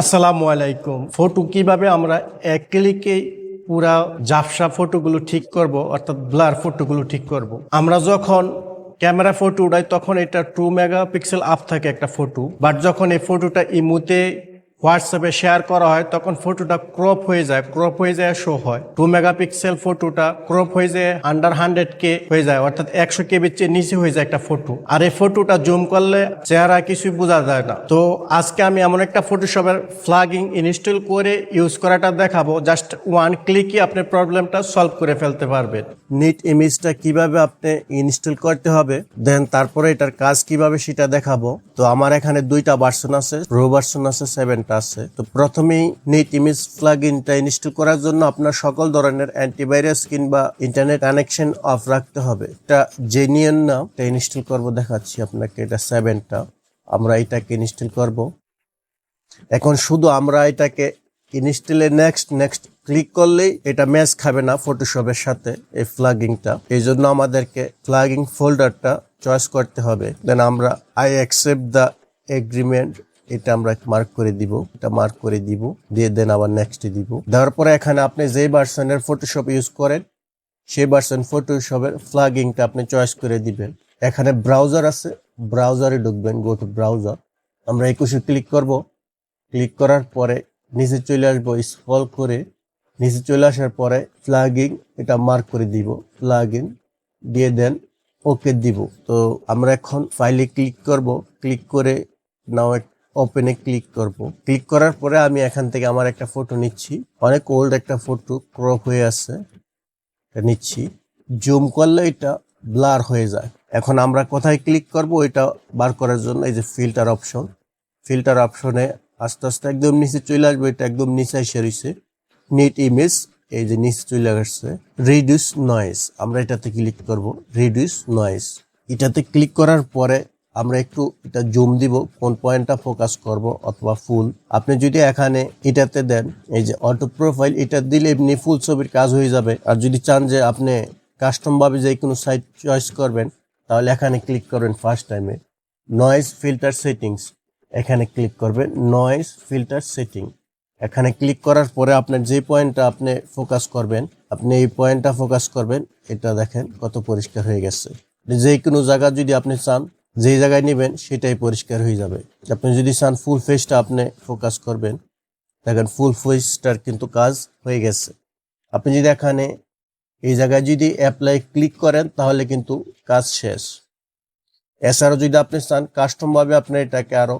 আসসালামু আলাইকুম। ফটো কীভাবে আমরা এক ক্লিকে পুরা জাফসা ফটোগুলো ঠিক করব, অর্থাৎ ব্লার ফটোগুলো ঠিক করব? আমরা যখন ক্যামেরা ফটো উঠাই তখন এটা টু মেগাপিক্সেল আপ থাকে একটা ফটো। বাট যখন এই ফটোটা ইমুতে হোয়াটসঅ্যাপে শেয়ার করা হয়, তখন ফটোটা ক্রপ হয়ে যায়, ক্রপ হয়ে যায় শো হয়। টু মেগাপিক্সেল ফটোটা ক্রপ হয়ে যায় আন্ডার হান্ড্রেড কে হয়ে যায়, অর্থাৎ একশো কেবির চেয়ে নিচে হয়ে যায় একটা ফটো আর এই ফটোটা জুম করলে চেহারা কিছুই বোঝা যায় না। তো আজকে আমি এমন একটা ফটোশপের ফ্লাগিং ইনস্টল করে ইউজ করাটা দেখাবো। জাস্ট ওয়ান ক্লিকই আপনি প্রবলেমটা সলভ করে ফেলতে পারবেন। নিট ইমেজটা কীভাবে আপনি ইনস্টল করতে হবে দেন তারপরে এটার কাজ কীভাবে সেটা দেখাবো। তো আমার এখানে দুইটা ভার্সন আছে প্রো ভার্সন আছে সেভেনটা আছে। তো প্রথমেই নিট ইমেজ প্লাগ ইনটা ইনস্টল করার জন্য আপনার সকল ধরনের অ্যান্টিভাইরাস কিংবা ইন্টারনেট কানেকশন অফ রাখতে হবে। এটা জেনিয়ন না, এটা ইনস্টল করব, দেখাচ্ছি আপনাকে এটা সেভেনটা আমরা এটাকে ইনস্টল করব। এখন শুধু আমরা এটাকে ইনস্টলে নেক্সট নেক্সট ক্লিক করলেই এটা ম্যাচ খাবে না ফটোশপের সাথে এই ফ্লাগিংটা এই জন্য আমাদেরকে ফ্লাগিং ফোল্ডারটা চয়েস করতে হবে। দেন আমরা আই অ্যাকসেপ্ট দ্য এগ্রিমেন্ট এটা আমরা মার্ক করে দিব, এটা মার্ক করে দিব, দিয়ে দেন আবার নেক্সট দিব। দেওয়ার পরে এখানে আপনি যে ভার্সনের ফটোশপ ইউজ করেন, সেই ভার্সন ফটোশপের ফ্লাগিংটা আপনি চয়েস করে দিবেন। এখানে ব্রাউজার আছে ব্রাউজারে ঢুকবেন গো টু ব্রাউজার আমরা একুশে ক্লিক করব। ক্লিক করার পরে নিচে চলে আসব স্ক্রল করে নিচে চলে আসার পরে ফ্লাগিং এটা মার্ক করে দিব ফ্লাগিং দিয়ে দেন ওকে দিব। তো আমরা এখন ফাইলে ক্লিক করব। ক্লিক করে নাও ওপেনে ক্লিক করব। ক্লিক করার পরে আমি এখান থেকে আমার একটা ফটো নিচ্ছি। অনেক ওল্ড একটা ফটো ক্রপ হয়ে আছে। নিচ্ছি। জুম করলে এটা ব্লার হয়ে যায়। এখন আমরা কোথায় ক্লিক করব এটা বার করার জন্য এই যে ফিল্টার অপশন ফিল্টার অপশনে আস্তে আস্তে একদম নিচে চলে আসবে, এটা একদম নিচে এসে রয়েছে। নিট ইমেজ এই যে নিচে চলে আসছে। রিডিউস নয়েজ আমরা এটাতে ক্লিক করব। রিডিউস নয়েজ এটাতে ক্লিক করার পরে আমরা একটু এটা জুম দিব, কোন পয়েন্টটা ফোকাস করব অথবা ফুল আপনি যদি এখানে এটাতে দেন, এই যে অটো প্রোফাইল এটা দিলে এমনি ফুল ছবির কাজ হয়ে যাবে। আর যদি চান যে আপনি কাস্টম ভাবে যে কোনো সাইট চয়েস করবেন, তাহলে এখানে ক্লিক করবেন ফার্স্ট টাইমে নয়েজ ফিল্টার সেটিংস এখানে ক্লিক করবেন নয়েজ ফিল্টার সেটিং এখানে ক্লিক করার পরে আপনার যে পয়েন্টটা আপনি ফোকাস করবেন, আপনি এই পয়েন্টটা ফোকাস করবেন, এটা দেখেন কত পরিষ্কার হয়ে গেছে। যে কোনো জায়গা যদি আপনি চান যে জায়গায় নেবেন সেটাই পরিষ্কার হয়ে যাবে। আপনি যদি চান ফুল ফেসটা আপনি ফোকাস করবেন, দেখেন ফুল ফেসটার কিন্তু কাজ হয়ে গেছে। আপনি যদি এখানে এই জায়গায় যদি অ্যাপ্লাই ক্লিক করেন, তাহলে কিন্তু কাজ শেষ। এছাড়াও যদি আপনি চান কাস্টমভাবে আপনি এটাকে আরও